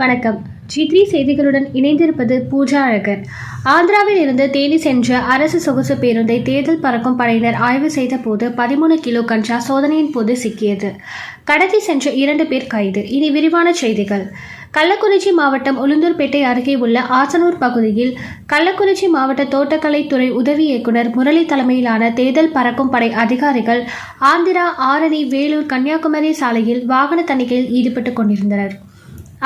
வணக்கம். G three செய்திகளுடன் இணைந்திருப்பது பூஜா அழகர். ஆந்திராவில் இருந்து தேனி சென்ற அரசு சொகுசு பேருந்தை தேர்தல் பறக்கும் படையினர் ஆய்வு செய்த போது பதிமூணு கிலோ கஞ்சா சோதனையின் போது சிக்கியது. கடத்தி சென்ற இரண்டு பேர் கைது. இனி விரிவான செய்திகள். கள்ளக்குறிச்சி மாவட்டம் உளுந்தூர்பேட்டை அருகே உள்ள ஆசனூர் பகுதியில் கள்ளக்குறிச்சி மாவட்ட தோட்டக்கலைத்துறை உதவி இயக்குனர் முரளி தலைமையிலான தேர்தல் பறக்கும் படை அதிகாரிகள் ஆந்திரா ஆரணி வேலூர் கன்னியாகுமரி சாலையில் வாகன தணிக்கையில் ஈடுபட்டுக் கொண்டிருந்தனர்.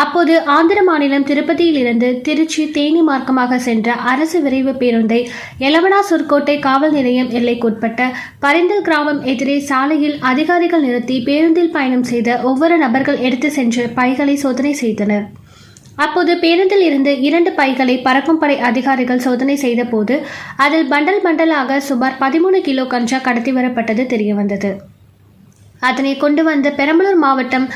அப்போது ஆந்திர மாநிலம் திருப்பதியிலிருந்து திருச்சி தேனி மார்க்கமாக சென்ற அரசு விரைவு பேருந்தை எலவனாசுர்கோட்டை காவல் நிலையம் எல்லைக்குட்பட்ட பரிந்தல் கிராமம் எதிரே சாலையில் அதிகாரிகள் நிறுத்தி பேருந்தில் பயணம் செய்த ஒவ்வொரு நபர்கள் எடுத்து சென்று பைகளை சோதனை செய்தனர். அப்போது பேருந்தில் இருந்து இரண்டு பைகளை பறக்கும் படை அதிகாரிகள் சோதனை செய்தபோது அதில் பண்டல் பண்டலாக சுமார் பதிமூணு கிலோ கஞ்சா கடத்தி வரப்பட்டது தெரியவந்தது. அதனை கொண்டு வந்த பெரம்பலூர் மாவட்டம்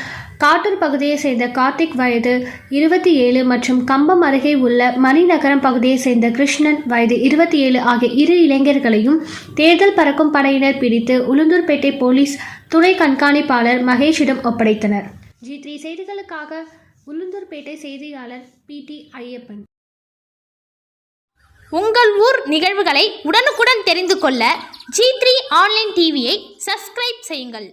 காட்டூர் பகுதியை சேர்ந்த கார்த்திக் வயது இருபத்தி ஏழு மற்றும் கம்பம் அருகே உள்ள மணிநகரம் பகுதியை சேர்ந்த கிருஷ்ணன் வயது இருபத்தி ஏழு ஆகிய இரு இளைஞர்களையும் தேர்தல் பறக்கும் படையினர் பிடித்து உளுந்தூர்பேட்டை போலீஸ் துணை கண்காணிப்பாளர் மகேஷிடம் ஒப்படைத்தனர். ஜி த்ரீ செய்திகளுக்காக உளுந்தூர்பேட்டை செய்தியாளர் பி டி ஐயப்பன். உங்கள் ஊர் நிகழ்வுகளை உடனுக்குடன் தெரிந்து கொள்ள ஜி த்ரீ ஆன்லைன் டிவியை சப்ஸ்கிரைப் செய்யுங்கள்.